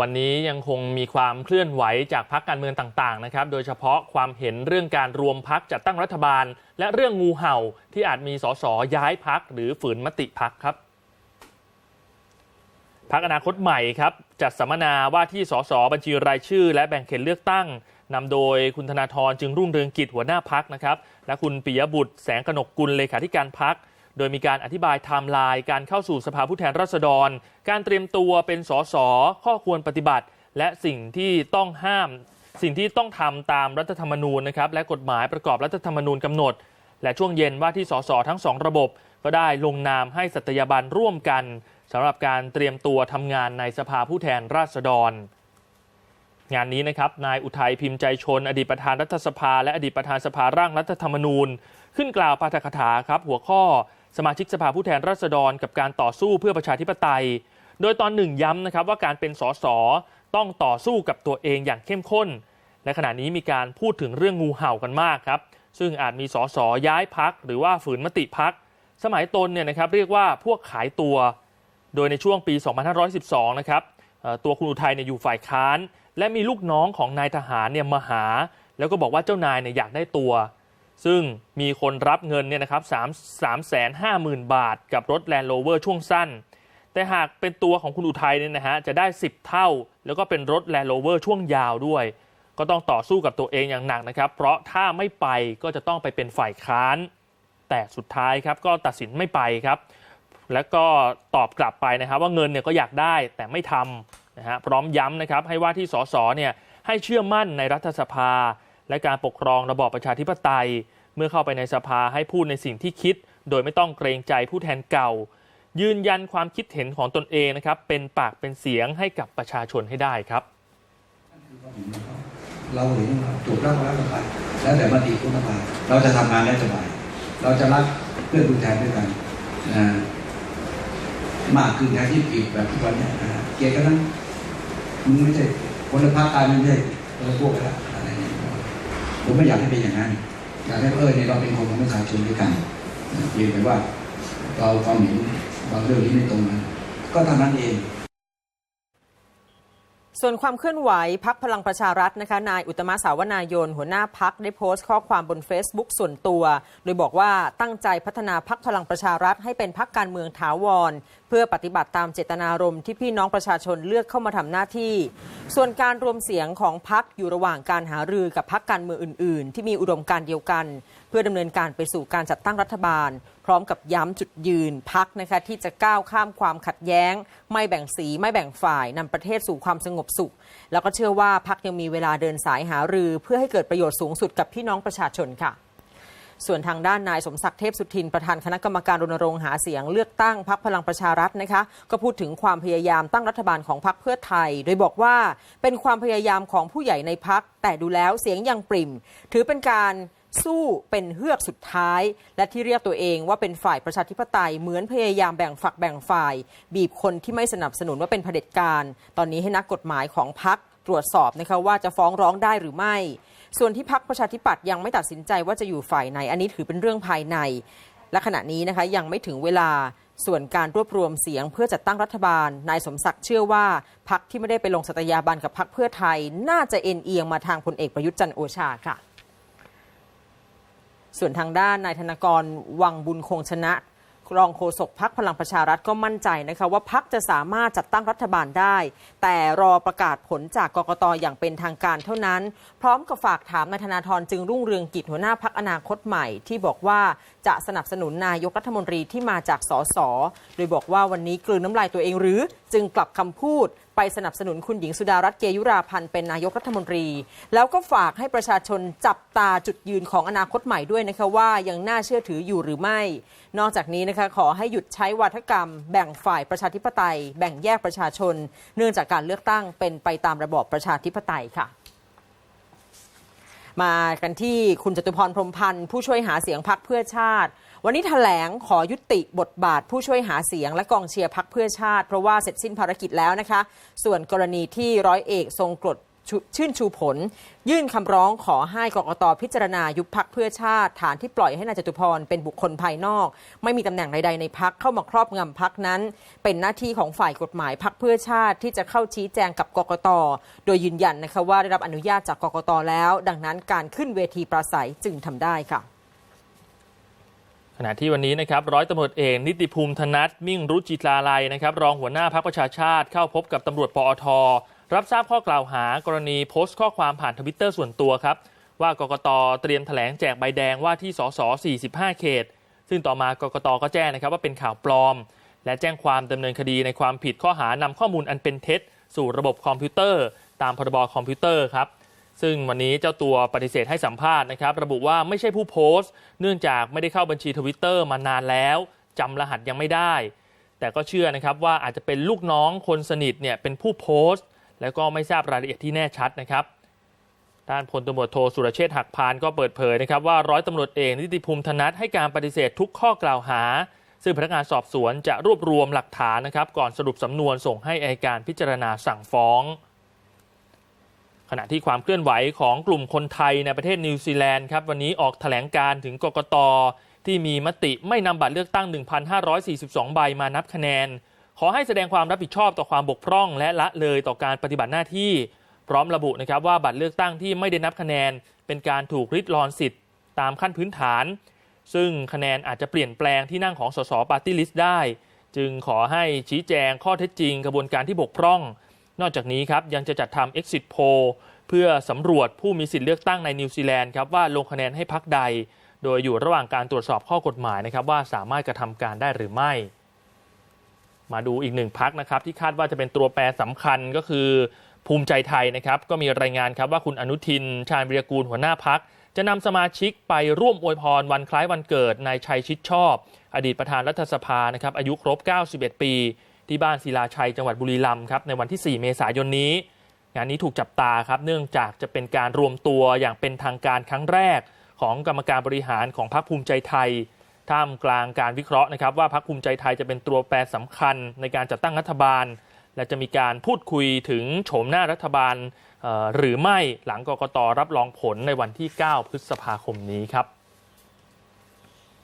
วันนี้ยังคงมีความเคลื่อนไหวจากพักการเมืองต่างๆนะครับ โดยเฉพาะความเห็นเรื่องการรวมพักจัดตั้งรัฐบาล และเรื่องงูเห่าที่อาจมีสสย้ายพักหรือฝืนมติพักครับพักอนาคตใหม่ครับจัดสัมมนาว่าที่สสบัญชีรายชื่อ และแบ่งเขตเลือกตั้งนำโดยคุณธนาธรจึงรุ่งเรืองกิจหัวหน้าพักนะครับ และคุณปิยบุตรแสงกนกกุลเลขาธิการพัก ดยมีการอธิบายไทม์ไลน์การเข้าสู่สภาผู้แทนราษฎร การเตรียมตัวเป็นสสข้อควรปฏิบัติ และสิ่งที่ต้องห้าม สิ่งที่ต้องทำตามรัฐธรรมนูญนะครับและกฎหมายประกอบรัฐธรรมนูญกำหนด และช่วงเย็นว่าที่สสทั้งสองระบบ ก็ได้ลงนามให้สัตยาบันร่วมกันสำหรับการเตรียมตัวทำงานในสภาผู้แทนราษฎร งานนี้นะครับนายอุทัยพิมพ์ใจชน อดีตประธานรัฐสภา และอดีตประธานสภาร่างรัฐธรรมนูญ ขึ้นกล่าวปาฐกถาครับหัวข้อ สมาชิกสภาผู้แทนราษฎรกับการต่อสู้เพื่อประชาธิปไตย โดยตอนหนึ่งย้ำนะครับว่าการเป็นสสต้องต่อสู้กับตัวเองอย่างเข้มข้น และขณะนี้มีการพูดถึงเรื่องงูเห่ากันมากครับ ซึ่งอาจมีสสย้ายพักหรือว่าฝืนมติพัก สมัยตนเนี่ยนะครับเรียกว่าพวกขายตัว โดยในช่วงปี 2512 นะครับตัวคุณอุทัยเนี่ยอยู่ฝ่ายค้าน และมีลูกน้องของนายทหารเนี่ยมาหา แล้วก็บอกว่าเจ้านายเนี่ยอยากได้ตัว ซึ่งมีคนรับเงินเนี่ยนะครับ3 3 5 0 0 0 0บาท กับรถ Land Rover ช่วงสั้น แต่หากเป็นตัวของคุณอุทัยเนี่ยนะฮะจะได้ 10 เท่า แล้วก็เป็นรถ Land Rover ช่วงยาวด้วย ก็ต้องต่อสู้กับตัวเองอย่างหนักนะครับ เพราะถ้าไม่ไปก็จะต้องไปเป็นฝ่ายค้าน แต่สุดท้ายครับก็ตัดสินไม่ไปครับ แล้วก็ตอบกลับไปนะครับ ว่าเงินเนี่ยก็อยากได้แต่ไม่ทำนะฮะพร้อมย้ำนะครับให้ว่าที่สสเนี่ยให้เชื่อมั่นในรัฐสภา และการปกครองระบอบประชาธิปไตย เมื่อเข้าไปในสภาให้พูดในสิ่งที่คิด โดยไม่ต้องเกรงใจผู้แทนเก่า ยืนยันความคิดเห็นของตนเองนะครับ เป็นปากเป็นเสียงให้กับประชาชนให้ได้ครับ เราเห็นถูกรักรักกันไปแล้วแต่มติคุณภาเราจะทำงานได้สบายเราจะรักเพื่อนผู้แทนด้วยกันนะมากขึ้นแทนที่ปีกแบบทุกวันเนี้นะเกียดกันนั้นมึงไม่ใช่คนละภาคการไม่ใช่คนละพวกกันละ ผมไม่อยากให้เป็นอย่างนั้นอยากให้เออเนี่ยเราเป็นคนของประชาชนด้วยกันยืนยงแต่ว่าเราความเห็นบางเรื่องที่ไม่ตรงกันก็เท่านั้นเอง ส่วนความเคลื่อนไหวพักพลังประชารัฐนะคะนายอุตมะสาวนายน หัวหน้าพักได้โพสต์ข้อความบน Facebook ส่วนตัว โดยบอกว่าตั้งใจพัฒนาพักพลังประชารัฐให้เป็นพักการเมืองถาวร เพื่อปฏิบัติตามเจตนารมณ์ที่พี่น้องประชาชนเลือกเข้ามาทำหน้าที่ ส่วนการรวมเสียงของพักอยู่ระหว่างการหารือกับพักการเมืองอื่น ๆ ที่มีอุดมการเดียวกัน เพื่อดำเนินการไปสู่การจัดตั้งรัฐบาล พร้อมกับย้ำจุดยืนพักนะคะที่จะก้าวข้ามความขัดแย้ง ไม่แบ่งสีไม่แบ่งฝ่ายนำประเทศสู่ความสงบสุข แล้วก็เชื่อว่าพักยังมีเวลาเดินสายหารือ เพื่อให้เกิดประโยชน์สูงสุดกับพี่น้องประชาชนค่ะส่วนทางด้านนายสมศักดิ์เทพสุทิน ประธานคณะกรรมการรณรงค์หาเสียงเลือกตั้งพักพลังประชารัฐนะคะก็พูดถึงความพยายามตั้งรัฐบาลของพักเพื่อไทย โดยบอกว่าเป็นความพยายามของผู้ใหญ่ในพักแต่ดูแล้วเสียงยังปริ่ม ถือเป็นการ สู้เป็นเฮือกสุดท้าย และที่เรียกตัวเองว่าเป็นฝ่ายประชาธิปไตยเหมือนพยายามแบ่งฝักแบ่งฝ่าย บีบคนที่ไม่สนับสนุนว่าเป็นเผด็จการ ตอนนี้ให้นักกฎหมายของพักตรวจสอบนะคะว่าจะฟ้องร้องได้หรือไม่ ส่วนที่พักประชาธิปัตย์ยังไม่ตัดสินใจว่าจะอยู่ฝ่ายไหน อันนี้ถือเป็นเรื่องภายใน และขณะนี้นะคะยังไม่ถึงเวลาส่วนการรวบรวมเสียงเพื่อจัดตั้งรัฐบาล นายสมศักดิ์เชื่อว่าพักที่ไม่ได้ไปลงสัตยาบันกับพักเพื่อไทย น่าจะเอ็นเอียงมาทางพลเอกประยุทธ์จันโอชาค่ะ ส่วนทางด้านนายธนากรวังบุญคงชนะ รองโฆษกพักพลังประชารัฐก็มั่นใจนะคะว่าพักจะสามารถจัดตั้งรัฐบาลได้ แต่รอประกาศผลจากกกตอย่างเป็นทางการเท่านั้น พร้อมกับฝากถามนายธนาธรจึงรุ่งเรืองกิจหัวหน้าพักอนาคตใหม่ ที่บอกว่าจะสนับสนุนนายกรัฐมนตรีที่มาจากสสโดยบอกว่าวันนี้กลืนน้ำลายตัวเองหรือจึงกลับคำพูดไปสนับสนุนคุณหญิงสุดารัตน์เกยุราพันธ์เป็นนายกรัฐมนตรี แล้วก็ฝากให้ประชาชนจับตาจุดยืนของอนาคตใหม่ด้วยนะคะว่ายังน่าเชื่อถืออยู่หรือไม่ นอกจากนี้นะคะขอให้หยุดใช้วาทกรรม แบ่งฝ่ายประชาธิปไตย แบ่งแยกประชาชน เนื่องจากการเลือกตั้งเป็นไปตามระบอบประชาธิปไตยค่ะมากันที่คุณจตุพรพรมพันธ์ผู้ช่วยหาเสียงพักเพื่อชาติ วันนี้ถแถลงขอยุติบทบาทผู้ช่วยหาเสียงและกองเชียร์พักเพื่อชาติ เพราะว่าเสร็จสิ้นภารกิจแล้วนะคะ ส่วนกรณีที่ร้อยเอกทรงกรดช,ชื่นชูผล ยื่นคำร้องขอให้กรกตพิจารณายุบพักเพื่อชาติ ฐานที่ปล่อยให้นายจตุพรเป็นบุคคลภายนอก ไม่มีตำแหน่งใดๆในพักเข้ามาครอบงำพักนั้น เป็นหน้าที่ของฝ่ายกฎหมายพักเพื่อชาติที่จะเข้าชี้แจงกับกกต โดยยืนยันนะคะว่าได้รับอนุญาตจากกกตแล้ว ดังนั้นการขึ้นเวทีปราศัยจึงทำได้ค่ะ ขณะที่วันนี้นะครับร้อยตำรวจเอกนิติภูมิธนัทมิ่งรุจิตลาลัยนะครับ รองหัวหน้าพรรคประชาชาติเข้าพบกับตำรวจปอท รับทราบข้อกล่าวหากรณีโพสต์ข้อความผ่านทวิตเตอร์ส่วนตัวครับ ว่ากกตเตรียมแถลงแจกใบแดงว่าที่สส45 เขต ซึ่งต่อมากกตก็แจ้งนะครับว่าเป็นข่าวปลอม และแจ้งความดำเนินคดีในความผิดข้อหานำข้อมูลอันเป็นเท็จ สู่ระบบคอมพิวเตอร์ ตามพรบคอมพิวเตอร์ครับ ซึ่งวันนี้เจ้าตัวปฏิเสธให้สัมภาษณ์นะครับ ระบุว่าไม่ใช่ผู้โพสต์ เนื่องจากไม่ได้เข้าบัญชีทวิตเตอร์มานานแล้วจำรหัสยังไม่ได้ แต่ก็เชื่อนะครับว่าอาจจะเป็นลูกน้องคนสนิทเนี่ยเป็นผู้โพสต์ แล้วก็ไม่ทราบรายละเอียดที่แน่ชัดนะครับด้านพลตำรวจโทสุรเชษฐ์หักพานก็เปิดเผยนะครับว่าร้อยตำรวจเอกนิติภูมิธนัทให้การปฏิเสธทุกข้อกล่าวหา ซึ่งพนักงานสอบสวนจะรวบรวมหลักฐานนะครับ ก่อนสรุปสำนวนส่งให้อายการพิจารณาสั่งฟ้อง ขณะที่ความเคลื่อนไหวของกลุ่มคนไทยในประเทศนิวซีแลนด์ครับวันนี้ออกแถลงการถึงกกต ที่มีมติไม่นำบัตรเลือกตั้ง 1,542 ใบมานับคะแนน ขอให้แสดงความรับผิดชอบต่อความบกพร่อง และละเลยต่อการปฏิบัติหน้าที่ พร้อมระบุนะครับว่าบัตรเลือกตั้งที่ไม่ได้นับคะแนน เป็นการถูกริดรอนสิทธิ์ตามขั้นพื้นฐาน ซึ่งคะแนนอาจจะเปลี่ยนแปลงที่นั่งของสสปาร์ตี้ลิสต์ได้ จึงขอให้ชี้แจงข้อเท็จจริงกระบวนการที่บกพร่อง นอกจากนี้ครับยังจะจัดทำ exit poll เพื่อสำรวจผู้มีสิทธิ์เลือกตั้งในนิวซีแลนด์ครับว่าลงคะแนนให้พักใด โดยอยู่ระหว่างการตรวจสอบข้อกฎหมายนะครับว่าสามารถกระทำการได้หรือไม่ มาดูอีกหนึ่งพักนะครับที่คาดว่าจะเป็นตัวแปรสำคัญก็คือภูมิใจไทยนะครับก็มีรายงานครับว่าคุณอนุทิน ชาญวิรกูลหัวหน้าพัก จะนำสมาชิกไปร่วมอวยพรวันคล้ายวันเกิดนายชัยชิดชอบ อดีตประธานรัฐสภานะครับอายุครบ 91 ปี ที่บ้านศิลาชัยจังหวัดบุรีรัมย์ครับในวันที่ 4 เมษายนนี้ งานนี้ถูกจับตาครับเนื่องจากจะเป็นการรวมตัวอย่างเป็นทางการครั้งแรก ของกรรมการบริหารของพรรคภูมิใจไทยท่ามกลางการวิเคราะห์นะครับว่าพรรคภูมิใจไทยจะเป็นตัวแปรสำคัญในการจัดตั้งรัฐบาล และจะมีการพูดคุยถึงโฉมหน้ารัฐบาลหรือไม่หลังกกตรับรองผลในวันที่ 9 พฤษภาคมนี้ครับ